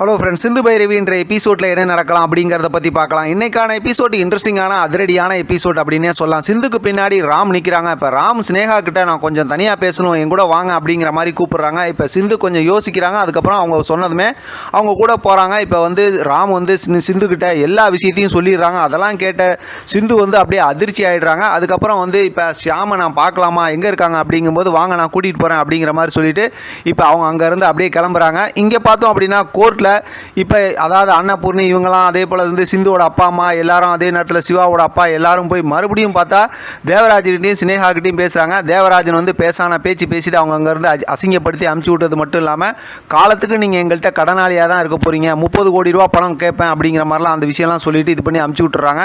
Hello friends சிந்து பைரவின்ற எபிசோடில் என்ன நடக்கலாம் அப்படிங்கிறத பற்றி பார்க்கலாம். இன்றைக்கான எபிசோடு இன்ட்ரெஸ்டிங்கான அதிரடியான எபிசோட் அப்படின்னே சொல்லலாம். சிந்துக்கு பின்னாடி ராம் நிற்கிறாங்க இப்போ ராம் ஸ்னேகா கிட்ட நான் கொஞ்சம் தனியாக பேசணும் என் கூட வாங்க அப்படிங்கிற மாதிரி கூப்பிட்றாங்க. இப்போ சிந்து கொஞ்சம் யோசிக்கிறாங்க. அதுக்கப்புறம் அவங்க சொன்னதுமே அவங்க கூட போகிறாங்க இப்போ வந்து ராம் வந்து சிந்து- கிட்ட எல்லா விஷயத்தையும் சொல்லிடுறாங்க. அதெல்லாம் கேட்ட சிந்து வந்து அப்படியே அதிர்ச்சி ஆகிடுறாங்க அதுக்கப்புறம் வந்து இப்போ ஷியாமை நான் பார்க்கலாமா? எங்கே இருக்காங்க? அப்படிங்கும்போது வாங்க நான் கூட்டிகிட்டு போகிறேன் அப்படிங்கிற மாதிரி சொல்லிட்டு இப்போ அவங்க அங்கேருந்து அப்படியே கிளம்புறாங்க. இங்கே பார்த்தோம் அப்படின்னா கோர்ட்டில் இப்போ அதாவது அன்னபூர்ணி இவங்களாம் அதே போல் வந்து சிந்துவோட அப்பா அம்மா எல்லாரும் அதே நேரத்தில் சிவாவோட அப்பா எல்லாரும் போய் மறுபடியும் பார்த்தா தேவராஜ்கிட்டையும் சினேகாக்கிட்டையும் பேசுகிறாங்க தேவராஜன் வந்து பேசான பேச்சு பேசிட்டு அவங்க அங்கேருந்து அசிங்கப்படுத்தி அமுச்சு விட்டது மட்டும் இல்லாமல் காலத்துக்கு நீங்கள் எங்கள்கிட்ட கடனாளியாக தான் இருக்க போகிறீங்க முப்பது கோடி ரூபா பணம் கேட்பேன் அப்படிங்கிற மாதிரிலாம் அந்த விஷயம்லாம் சொல்லிட்டு இது பண்ணி அமுச்சு விட்டுறாங்க.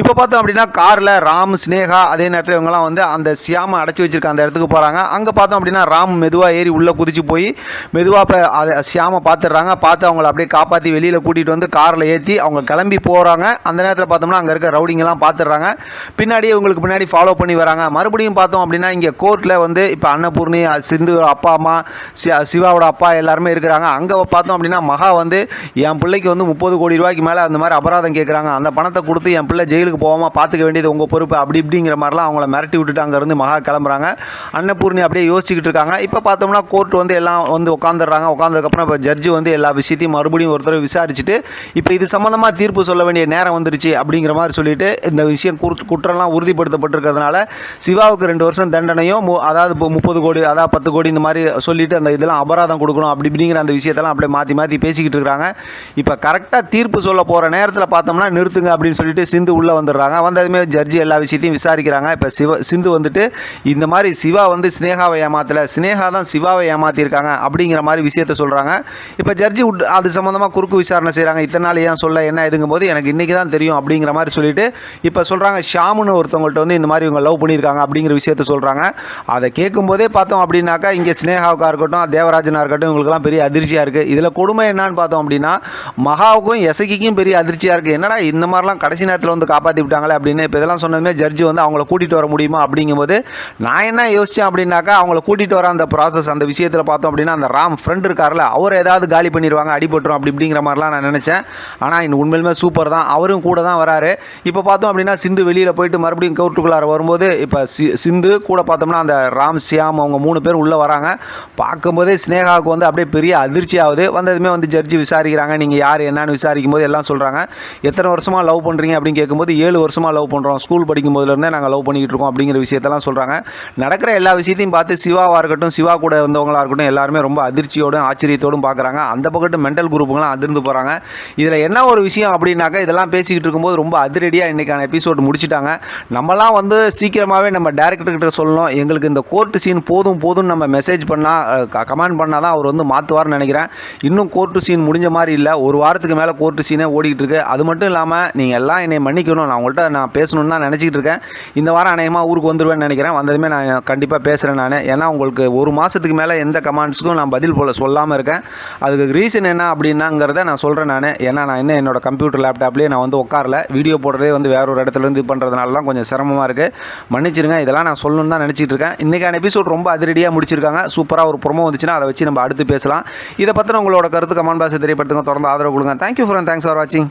இப்போ பார்த்தோம் அப்படின்னா காரில் ராம் ஸ்னேகா அதே நேரத்தில் இவங்கெல்லாம் வந்து அந்த சியாமை அடைச்சி வச்சிருக்க அந்த இடத்துக்கு போகிறாங்க அங்கே பார்த்தோம் அப்படின்னா ராம் மெதுவாக ஏறி உள்ளே குதிச்சு போய் மெதுவாக இப்போ அதை சியாமை பார்த்துடுறாங்க பார்த்து அவங்கள அப்படியே காப்பாற்றி வெளியில் கூட்டிகிட்டு வந்து காரில் ஏற்றி அவங்க கிளம்பி போகிறாங்க அந்த நேரத்தில் பார்த்தோம்னா அங்கே இருக்க ரவுடிங்கெல்லாம் பார்த்துடுறாங்க பின்னாடியே இவங்களுக்கு பின்னாடி ஃபாலோ பண்ணி வராங்க. மறுபடியும் பார்த்தோம் அப்படின்னா இங்கே கோர்ட்டில் வந்து இப்போ அன்னபூர்ணி சிந்து அப்பா அம்மா சி- சிவாவோட அப்பா எல்லாருமே இருக்கிறாங்க. அங்கே பார்த்தோம் அப்படின்னா மகா வந்து என் பிள்ளைக்கு வந்து முப்பது கோடி ரூபாய்க்கு மேலே அந்த மாதிரி அபராதம் கேட்குறாங்க அந்த பணத்தை கொடுத்து என் பிள்ளை ஜெயிலுக்கு போகாமல் பார்த்துக்க வேண்டியது உங்கள் பொறுப்பு. அப்படி இப்படிங்கிற மாதிரிலாம் அவங்கள மிரட்டி விட்டுட்டு அங்கேருந்து மகா கிளம்புறாங்க. அன்னபூர்ணி அப்படியே யோசிச்சுக்கிட்டு இருக்காங்க. இப்போ பார்த்தோம்னா கோர்ட் வந்து எல்லாம் வந்து உட்காந்துடுறாங்க உட்காந்ததுக்கப்புறம் இப்போ ஜட்ஜு வந்து எல்லா விஷயத்தையும் மறுபடியும் ஒருத்தர் விசாரிச்சுட்டு இப்போ இது சம்மந்தமாக தீர்ப்பு சொல்ல வேண்டிய நேரம் வந்துருச்சு அப்படிங்கிற மாதிரி சொல்லிட்டு இந்த விஷயம் குற்ற- குற்றம்லாம் உறுதிப்படுத்தப்பட்டிருக்கிறதுனால சிவாவுக்கு ரெண்டு வருஷம் தண்டனையும் மு- அதாவது இப்போ முப்பது கோடி அதாவது பத்து கோடி இந்த மாதிரி சொல்லிட்டு அந்த இதெல்லாம் அபராதம் கொடுக்கணும் அப்படி இப்படிங்கிற அந்த விஷயத்தெல்லாம் அப்படியே மாற்றி மாற்றி பேசிக்கிட்டு இருக்கிறாங்க. இப்போ கரெக்டாக தீர்ப்பு சொல்ல போகிற நேரத்தில் பார்த்தோம்னா நிறுத்துங்க அப்படின்னு சொல்லிட்டு சிந்து உள்ளே வந்துடுறாங்க. வந்ததுமே ஜட்ஜி எல்லா விஷயத்தையும் விசாரிக்கிறாங்க. இப்போ சிவ சிந்து வந்துட்டு இந்த மாதிரி சிவா வந்து ஸ்னேகாவை ஏமாத்தலை ஸ்னேகா தான் சிவாவை ஏமாற்றிருக்காங்க அப்படிங்கிற மாதிரி விஷயத்த சொல்கிறாங்க இப்போ ஜட்ஜி உட் அது சம்மந்தமாக குறுக்கு விசாரணை செய்கிறாங்க இத்தனை நாள் ஏன் சொல்ல என்ன இதுங்கும் போது எனக்கு இன்றைக்கி தான் தெரியும் அப்படிங்கிற மாதிரி சொல்லிட்டு இப்போ சொல்கிறாங்க ஷாமுன்னு ஒருத்தவங்கள்ட்ட வந்து இந்த மாதிரி இவங்க லவ் பண்ணியிருக்காங்க அப்படிங்கிற விஷயத்த சொல்கிறாங்க அதை கேட்கும்போதே பார்த்தோம் அப்படின்னாக்கா இங்கே ஸ்னேகாவுக்காக இருக்கட்டும் தேவராஜனாக இருக்கட்டும் இவங்களுக்குலாம் பெரிய அதிர்ச்சியாக இருக்குது இதில் கொடுமை என்னன்னு பார்த்தோம் அப்படின்னா மகாவுக்கும் எசகிக்கும் பெரிய அதிர்ச்சியாக இருக்குது என்னடா இந்த மாதிரிலாம் கடைசி நேரத்தில் வந்து காப்பாற்றி விட்டாங்களே அப்படின்னு இப்போ இதெல்லாம் சொன்னதுமே ஜட்ஜி வந்து அவங்கள கூட்டிகிட்டு வர முடியுமா அப்படிங்கும்போது நான் என்ன யோசித்தேன் அப்படின்னாக்கா அவங்கள கூட்டிகிட்டு வர அந்த ப்ராசஸ் அந்த விஷயத்தில் பார்த்தோம் அப்படின்னா அந்த ராம் ஃப்ரெண்ட் இருக்கார்ல அவர் ஏதாவது காலி பண்ணிடுவாங்க அடிபட்டுரும் அப்படி இப்படிங்கிற மாதிரிலாம் நான் நினச்சேன். ஆனால் இன்னும் உண்மையிலுமே சூப்பர் தான். அவரும் கூட தான் வராரு. இப்போ பார்த்தோம் அப்படின்னா சிந்து வெளியில் போயிட்டு மறுபடியும் கவுட்டுக்குள்ளார வரும்போது இப்போ சி சிந்து கூட பார்த்தோம்னா அந்த ராம் சியாம் அவங்க மூணு பேர் உள்ளே வராங்க. பார்க்கும்போதே ஸ்னேகாவுக்கு வந்து அப்படியே பெரிய அதிர்ச்சி ஆகுது. வந்ததுமே வந்து ஜட்ஜி விசாரிக்கிறாங்க. நீங்கள் யார் என்னன்னு விசாரிக்கும் போது எல்லாம் சொல்கிறாங்க எத்தனை வருஷமாக லவ் பண்ணுறீங்க அப்படின்னு கேட்கும்போது ஏழு வருஷமாக லவ் பண்ணுறோம் ஸ்கூல் படிக்கும் போதுலேருந்தே நாங்கள் லவ் பண்ணிக்கிட்டு இருக்கோம் அப்படிங்கிற விஷயத்தெல்லாம் சொல்கிறாங்க நடக்கிற எல்லா விஷயத்தையும் பார்த்து சிவாவாக இருக்கட்டும் சிவா கூட வந்தவங்களா இருக்கட்டும் எல்லாருமே ரொம்ப அதிர்ச்சியோடும் ஆச்சரியத்தோடும் பார்க்குறாங்க. அந்த பக்கத்து மென்டல் குரூப்புங்களாம் அதிர்ந்து போகிறாங்க இதில் என்ன ஒரு விஷயம் அப்படின்னாக்கா இதெல்லாம் பேசிக்கிட்டு இருக்கும்போது ரொம்ப அதிரடியாக இன்றைக்கான எபிசோடு முடிச்சுட்டாங்க. நம்மலாம் வந்து சீக்கிரமாகவே நம்ம டேரக்டர்கிட்ட சொல்லணும். எங்களுக்கு இந்த கோர்ட்டு சீன் போதும் போதும் நம்ம மெசேஜ் பண்ணால் கமெண்ட் பண்ணால் தான் அவர் வந்து மாற்றுவார்னு நினைக்கிறேன். இன்னும் கோர்ட்டு சீன் முடிஞ்ச மாதிரி இல்லை. ஒரு வாரத்துக்கு மேலே கோர்ட்டு சீனே ஓடிக்கிட்டு இருக்கு. அது மட்டும் இல்லாமல் நீங்கள் எல்லாம் என்னை மன்னிக்கணும். நான் உங்கள்கிட்ட நான் பேசணும்னு தான் நினச்சிக்கிட்டு இருக்கேன். இந்த வாரம் அநேகமாக ஊருக்கு வந்துடுவேன்னு நினைக்கிறேன். வந்ததுமே நான் கண்டிப்பாக பேசுகிறேன் நான். ஏன்னா உங்களுக்கு ஒரு மாதத்துக்கு மேலே எந்த கமெண்ட்ஸுக்கும் நான் பதில் போல சொல்லாமல் இருக்கேன். அதுக்கு ரீசன் என்ன அப்படின்னாங்கிறத நான் சொல்கிறேன் நான். ஏன்னா நான் இன்னும் என்னோட கம்ப்யூட்டர் லேப்டாப்லேயே நான் வந்து உட்காரல. வீடியோ போடுறதே வந்து வேற ஒரு இடத்துல இருந்து இது பண்ணுறதுனால தான் கொஞ்சம் சிரமமாக இருக்குது மன்னிச்சிருங்க இதெல்லாம் நான் சொல்லணும்னு தான் நினச்சிட்டு இருக்கேன். இன்றைக்கான எபிசோட் ரொம்ப அதிரடியாக முடிச்சிருக்காங்க. சூப்பராக ஒரு ப்ரொமோ வந்துச்சுன்னா அதை வச்சு நம்ம அடுத்து பேசலாம். இதை பற்றின உங்களோட கருத்து கமெண்ட் பாக்ஸ் தெரியப்படுத்துங்க. தொடர்ந்து ஆதரவு கொடுங்க. தேங்க்யூ ஃபார் தேங்க்ஸ் ஃபார் வாட்சிங்